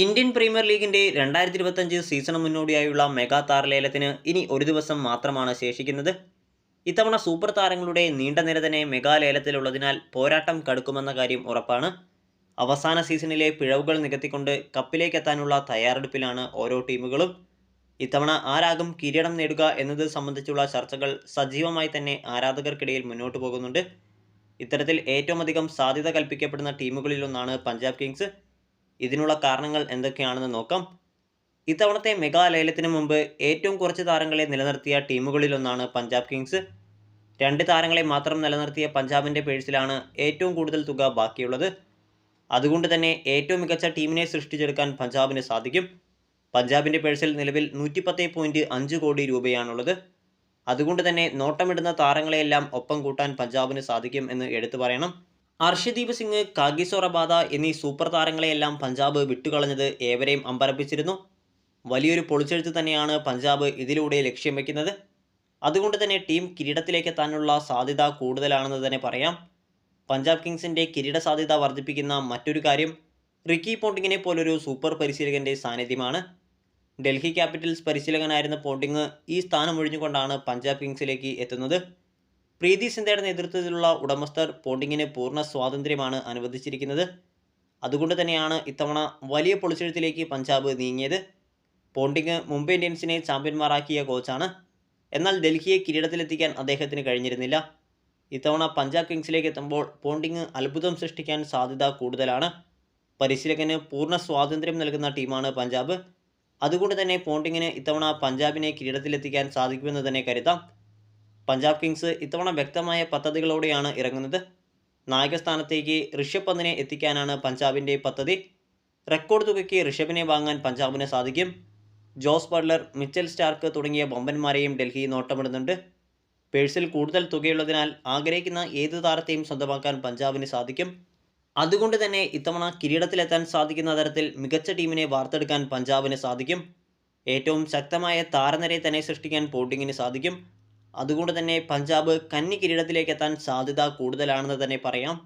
Indian premier ലീഗിന്റെ രണ്ടായിരത്തി ഇരുപത്തഞ്ച് സീസണ് മുന്നോടിയായുള്ള മെഗാ താരലേലത്തിന് ഇനി ഒരു ദിവസം മാത്രമാണ് ശേഷിക്കുന്നത്. ഇത്തവണ സൂപ്പർ താരങ്ങളുടെ നീണ്ട നിര തന്നെ മെഗാ ലേലത്തിലുള്ളതിനാൽ പോരാട്ടം കടുക്കുമെന്ന കാര്യം ഉറപ്പാണ്. അവസാന സീസണിലെ പിഴവുകൾ നികത്തിക്കൊണ്ട് കപ്പിലേക്ക് എത്താനുള്ള തയ്യാറെടുപ്പിലാണ് ഓരോ ടീമുകളും. ഇത്തവണ ആരാകും കിരീടം നേടുക എന്നത് സംബന്ധിച്ചുള്ള ചർച്ചകൾ സജീവമായി തന്നെ ആരാധകർക്കിടയിൽ മുന്നോട്ട് പോകുന്നുണ്ട്. ഇത്തരത്തിൽ ഏറ്റവും അധികം സാധ്യത കൽപ്പിക്കപ്പെടുന്ന ടീമുകളിലൊന്നാണ് പഞ്ചാബ് കിങ്സ്. ഇതിനുള്ള കാരണങ്ങൾ എന്തൊക്കെയാണെന്ന് നോക്കാം. ഇത്തവണത്തെ മെഗാ ലേലത്തിന് മുമ്പ് ഏറ്റവും കുറച്ച് താരങ്ങളെ നിലനിർത്തിയ ടീമുകളിലൊന്നാണ് പഞ്ചാബ് കിങ്സ്. രണ്ട് താരങ്ങളെ മാത്രം നിലനിർത്തിയ പഞ്ചാബിന്റെ പേഴ്സിലാണ് ഏറ്റവും കൂടുതൽ തുക ബാക്കിയുള്ളത്. അതുകൊണ്ട് തന്നെ ഏറ്റവും മികച്ച ടീമിനെ സൃഷ്ടിച്ചെടുക്കാൻ പഞ്ചാബിന് സാധിക്കും. പഞ്ചാബിന്റെ പേഴ്സിൽ നിലവിൽ നൂറ്റിപ്പത്ത് പോയിന്റ് അഞ്ച് കോടി രൂപയാണുള്ളത്. അതുകൊണ്ട് തന്നെ നോട്ടമിടുന്ന താരങ്ങളെയെല്ലാം ഒപ്പം കൂട്ടാൻ പഞ്ചാബിന് സാധിക്കും എന്ന് എടുത്തു പറയണം. അർഷദീപ് സിംഗ് കാഗിസോറബാദ എന്നീ സൂപ്പർ താരങ്ങളെയെല്ലാം പഞ്ചാബ് വിട്ടുകളഞ്ഞത് ഏവരെയും അമ്പരപ്പിച്ചിരുന്നു. വലിയൊരു പൊളിച്ചെഴുത്ത് തന്നെയാണ് പഞ്ചാബ് ഇതിലൂടെ ലക്ഷ്യം വയ്ക്കുന്നത് അതുകൊണ്ട് തന്നെ ടീം കിരീടത്തിലേക്ക് എത്താനുള്ള സാധ്യത കൂടുതലാണെന്ന് തന്നെ പറയാം. പഞ്ചാബ് കിങ്സിന്റെ കിരീട സാധ്യത വർദ്ധിപ്പിക്കുന്ന മറ്റൊരു കാര്യം റിക്കി പോണ്ടിങ്ങിനെ പോലൊരു സൂപ്പർ പരിശീലകന്റെ സാന്നിധ്യമാണ്. ഡൽഹി ക്യാപിറ്റൽസ് പരിശീലകനായിരുന്ന പോണ്ടിങ് ഈ സ്ഥാനം ഒഴിഞ്ഞുകൊണ്ടാണ് പഞ്ചാബ് കിങ്സിലേക്ക് എത്തുന്നത്. പ്രീതി സിന്ധയുടെ നേതൃത്വത്തിലുള്ള ഉടമസ്ഥർ പോണ്ടിങ്ങിന് പൂർണ സ്വാതന്ത്ര്യമാണ് അനുവദിച്ചിരിക്കുന്നത്. അതുകൊണ്ട് തന്നെയാണ് ഇത്തവണ വലിയ പൊളിച്ചെഴുത്തിലേക്ക് പഞ്ചാബ് നീങ്ങിയത്. പോണ്ടിങ് മുംബൈ ഇന്ത്യൻസിനെ ചാമ്പ്യന്മാരാക്കിയ കോച്ചാണ്. എന്നാൽ ഡൽഹിയെ കിരീടത്തിലെത്തിക്കാൻ അദ്ദേഹത്തിന് കഴിഞ്ഞിരുന്നില്ല. ഇത്തവണ പഞ്ചാബ് കിങ്സിലേക്ക് എത്തുമ്പോൾ പോണ്ടിങ് അത്ഭുതം സൃഷ്ടിക്കാൻ സാധ്യത കൂടുതലാണ്. പരിശീലകന് പൂർണ സ്വാതന്ത്ര്യം നൽകുന്ന ടീമാണ് പഞ്ചാബ്. അതുകൊണ്ട് തന്നെ പോണ്ടിങ്ങിന് ഇത്തവണ പഞ്ചാബിനെ കിരീടത്തിലെത്തിക്കാൻ സാധിക്കുമെന്ന് തന്നെ കരുതാം. പഞ്ചാബ് കിങ്സ് ഇത്തവണ വ്യക്തമായ പദ്ധതികളോടെയാണ് ഇറങ്ങുന്നത്. നായകസ്ഥാനത്തേക്ക് ഋഷഭ് പന്തിനെ എത്തിക്കാനാണ് പഞ്ചാബിന്റെ പദ്ധതി. റെക്കോർഡ് തുകയ്ക്ക് ഋഷഭിനെ വാങ്ങാൻ പഞ്ചാബിന് സാധിക്കും. ജോസ് ബട്ട്ലർ മിച്ചൽ സ്റ്റാർക്ക് തുടങ്ങിയ ബൊമ്പന്മാരെയും ഡൽഹി നോട്ടമിടുന്നുണ്ട്. പേഴ്സിൽ കൂടുതൽ തുകയുള്ളതിനാൽ ആഗ്രഹിക്കുന്ന ഏത് താരത്തെയും സ്വന്തമാക്കാൻ പഞ്ചാബിന് സാധിക്കും. അതുകൊണ്ട് തന്നെ ഇത്തവണ കിരീടത്തിലെത്താൻ സാധിക്കുന്ന തരത്തിൽ മികച്ച ടീമിനെ വാർത്തെടുക്കാൻ പഞ്ചാബിന് സാധിക്കും. ഏറ്റവും ശക്തമായ താരനിരയെ തന്നെ സൃഷ്ടിക്കാൻ പോട്ടിങ്ങിന് സാധിക്കും. അതുകൊണ്ട് തന്നെ പഞ്ചാബ് കന്നി കിരീടത്തിലേക്ക് എത്താൻ സാധ്യത കൂടുതലാണെന്ന് തന്നെ പറയാം.